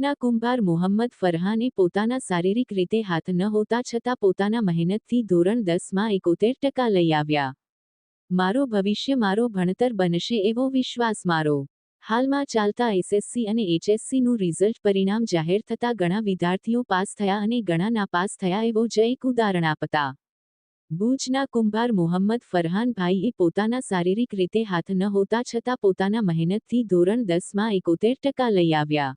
ભુજના કુંભાર મોહમ્મદ ફરહાને પોતાના શારીરિક રીતે હાથ ન હોતા છતાં પોતાના મહેનતથી ધોરણ દસમાં એકોતેર ટકા લઈ આવ્યા. મારો ભવિષ્ય મારો ભણતર બનશે એવો વિશ્વાસ મારો. હાલમાં ચાલતા એસએસસી અને એચએસસીનું રિઝલ્ટ પરિણામ જાહેર થતાં ઘણા વિદ્યાર્થીઓ પાસ થયા અને ઘણા નાપાસ થયા એવો જ એક ઉદાહરણ આપતા. ભુજના કુંભાર મોહમ્મદ ફરહાનભાઈએ પોતાના શારીરિક રીતે હાથ ન હોતા છતાં પોતાના મહેનતથી ધોરણ દસમાં એકોતેર ટકા લઈ આવ્યા.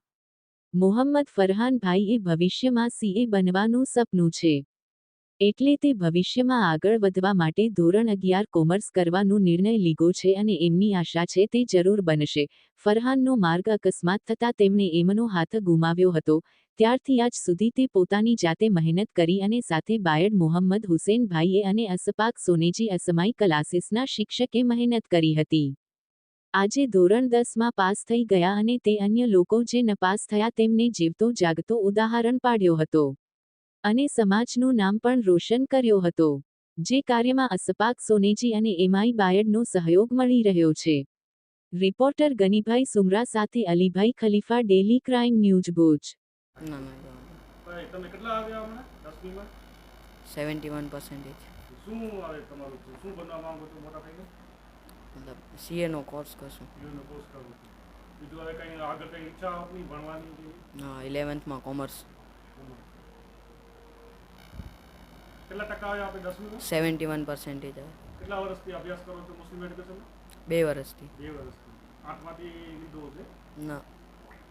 મોહમ્મદ ફરહાનભાઈએ ભવિષ્યમાં સીએ બનવાનું સપનું છે. એટલે તે ભવિષ્યમાં આગળ વધવા માટે ધોરણ અગિયાર કોમર્સ કરવાનો નિર્ણય લીધો છે અને એમની આશા છે તે જરૂર બનશે. ફરહાનનો માર્ગ અકસ્માત થતાં તેમણે એમનો હાથ ગુમાવ્યો હતો. ત્યારથી આજ સુધી તે પોતાની જાતે મહેનત કરી અને સાથે બાયડ મોહમ્મદ હુસેનભાઈએ અને અસપાક સોનેજી અસમાઈ ક્લાસીસના શિક્ષકે મહેનત કરી હતી. આજે ધોરણ દસમાં પાસ થઈ ગયા અને તે અન્ય લોકો જે નપાસ થયા તેમને જીવતો જાગતો ઉદાહરણ પાડ્યો હતો. અને સમાજનું નામ પણ રોશન કર્યો હતો. જે કાર્યમાં અસપાક સોનેજી અને એમાઈ બાયડનો સહયોગ મળી રહ્યો છે. રિપોર્ટર ગનીભાઈ સુમરા સાથે Alibhai Khalifa daily crime news Bhuj. ના ના જવાનું ભાઈ તમે કેટલા આવ્યા હમણાં? દસમીમાં? Seventy one percentage. શું આવે તમારું? શું બનવા માંગો છો મોટા થઈને મતલબ સીએનો કોર્સ કરશું યુનો કોર્સ કરવો છે બીજું હવે કંઈ આગળ કંઈ ઈચ્છા આપની ભણવાની કે હા ઇલેવન્થમાં કોમર્સ કેટલા ટકા આવ્યા આપણે દસમીમાં સેવન્ટી વન પર્સન્ટેજ આવે કેટલા વર્ષથી અભ્યાસ કરો છો મુસ્લિમ એડ્યુકેશનમાં બે વર્ષથી બે વર્ષથી આઠમાંથી લીધો છે ના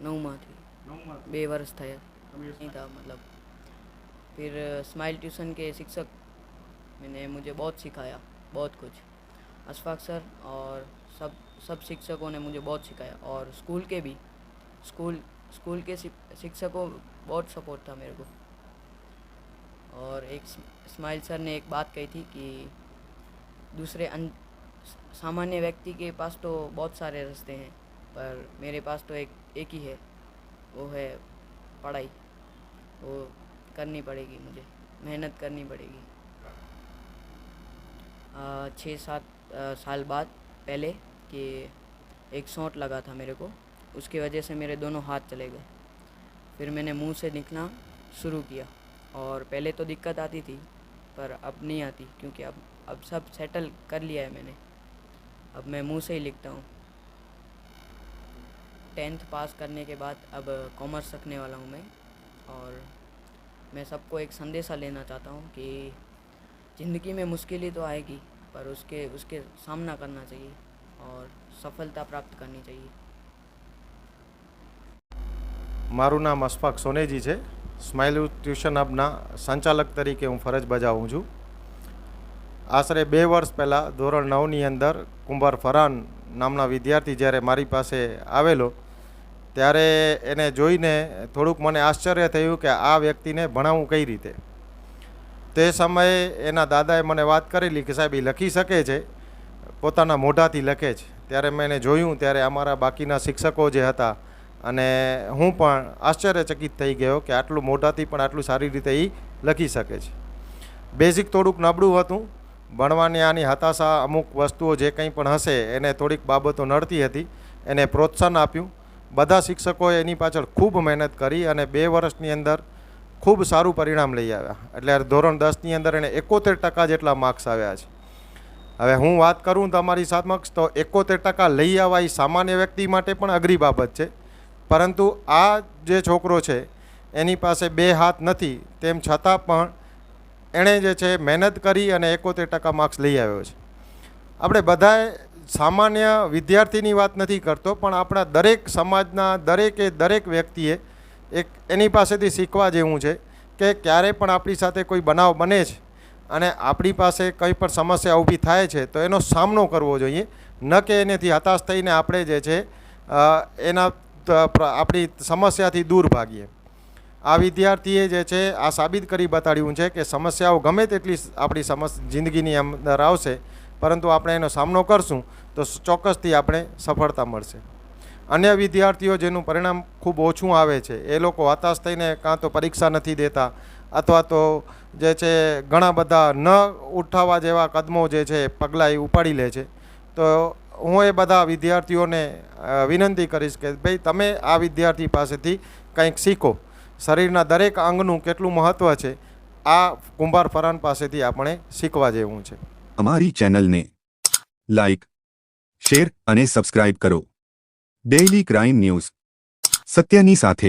નવમાંથી નવમાંથી બે વર્ષ થયા તમે नहीं था मतलब फिर स्माइल ट्यूशन के शिक्षक मैंने मुझे बहुत सिखाया बहुत कुछ अशफाक सर और सब सब शिक्षकों ने मुझे बहुत सिखाया और स्कूल के भी, स्कूल स्कूल के शिक्षकों बहुत सपोर्ट था मेरे को। और एक स्माइल सर ने एक बात कही थी कि दूसरे सामान्य व्यक्ति के पास तो बहुत सारे रास्ते हैं, पर मेरे पास तो एक एक ही है, वो है पढ़ाई। वो करनी पड़ेगी मुझे, मेहनत करनी पड़ेगी। छः सात साल बाद पहले कि एक सौंट लगा था मेरे को। उसकी वजह से मेरे दोनों हाथ चले गए। फिर मैंने मुँह से लिखना शुरू किया और पहले तो दिक्कत आती थी, पर अब नहीं आती क्योंकि अब अब सब सेटल कर लिया है मैंने। अब मैं मुँह से ही लिखता हूँ। टेंथ पास करने के बाद अब कॉमर्स रखने वाला हूँ मैं और मैं सबको एक संदेशा लेना चाहता हूँ कि ज़िंदगी में मुश्किलें तो आएगी पर उसके उसके सामना करना चाहिए और सफलता प्राप्त करनी चाहिए મારું નામ અશફાક સોનેજી છે સ્માઇલ ટ્યુશન હબના સંચાલક તરીકે હું ફરજ બજાવું છું આશરે બે વર્ષ પહેલાં ધોરણ નવની અંદર કુંભાર ફરાન નામના વિદ્યાર્થી જ્યારે મારી પાસે આવેલો ત્યારે એને જોઈને થોડુંક મને આશ્ચર્ય થયું કે આ વ્યક્તિને ભણાવવું કઈ રીતે તે સમયે એના દાદાએ મને વાત કરેલી કે સાહેબ એ લખી શકે છે. પોતાના મોઢાથી લખે છે. ત્યારે મેં એને જોયું, ત્યારે અમારા બાકીના શિક્ષકો જે હતા અને હું પણ આશ્ચર્યચકિત થઈ ગયો કે આટલું મોઢાથી પણ આટલું સારી રીતે એ લખી શકે છે. બેઝિક થોડુંક નબળું હતું. ભણવાની આની હતાશા અમુક વસ્તુઓ જે કંઈ પણ હશે એને થોડીક બાબતો નડતી હતી. એને પ્રોત્સાહન આપ્યું. બધા શિક્ષકોએ એની પાછળ ખૂબ મહેનત કરી અને બે વર્ષની અંદર ખૂબ સારું પરિણામ લઈ આવ્યા. એટલે ધોરણ દસની અંદર એને એકોતેર ટકા જેટલા માર્ક્સ આવ્યા છે. હવે હું વાત કરું તમારી સમક્ષ તો એકોતેર ટકા લઈ આવવા એ સામાન્ય વ્યક્તિ માટે પણ અઘરી બાબત છે. પરંતુ આ જે છોકરો છે, એની પાસે બે હાથ નથી, તેમ છતાં પણ એણે જે છે મહેનત કરી અને એકોતેર ટકા માર્ક્સ લઈ આવ્યો છે. આપણે બધાએ સામાન્ય વિદ્યાર્થીની વાત નથી કરતો, પણ આપણા દરેક સમાજના દરેકે દરેક વ્યક્તિએ એક એની પાસેથી શીખવા જેવું છે કે ક્યારે પણ આપણી સાથે કોઈ બનાવ બને છે અને આપણી પાસે કંઈ પણ સમસ્યા ઊભી થાય છે, તો એનો સામનો કરવો જોઈએ. ન કે એનેથી હતાશ થઈને આપણે જે છે એના આપણી સમસ્યાથી દૂર ભાગીએ. આ વિદ્યાર્થીએ જે છે, આ સાબિત કરી બતાડ્યું છે કે સમસ્યાઓ ગમે તેટલી આપણી સમસ, જિંદગીની અંદર આવશે, પરંતુ આપણે એનો સામનો કરશું, તો ચોક્કસથી આપણે સફળતા મળશે. અન્ય વિદ્યાર્થીઓ જેનું પરિણામ ખૂબ ઓછું આવે છે, એ લોકો હતાશ થઈને કાં તો પરીક્ષા નથી દેતા અથવા તો જે છે ઘણા બધા ન ઉઠાવવા જેવા કદમો જે છે પગલાં એ ઉપાડી લે છે. તો હું એ બધા વિદ્યાર્થીઓને વિનંતી કરીશ કે ભાઈ તમે આ વિદ્યાર્થી પાસેથી કંઈક શીખો. શરીરના દરેક અંગનું કેટલું મહત્ત્વ છે, આ કુંભાર ફરાન પાસેથી આપણે શીખવા જેવું છે. અમારી ચેનલને લાઈક, શેર અને સબસ્ક્રાઇબ કરો. ડેઇલી ક્રાઇમ ન્યૂઝ સત્યની સાથે.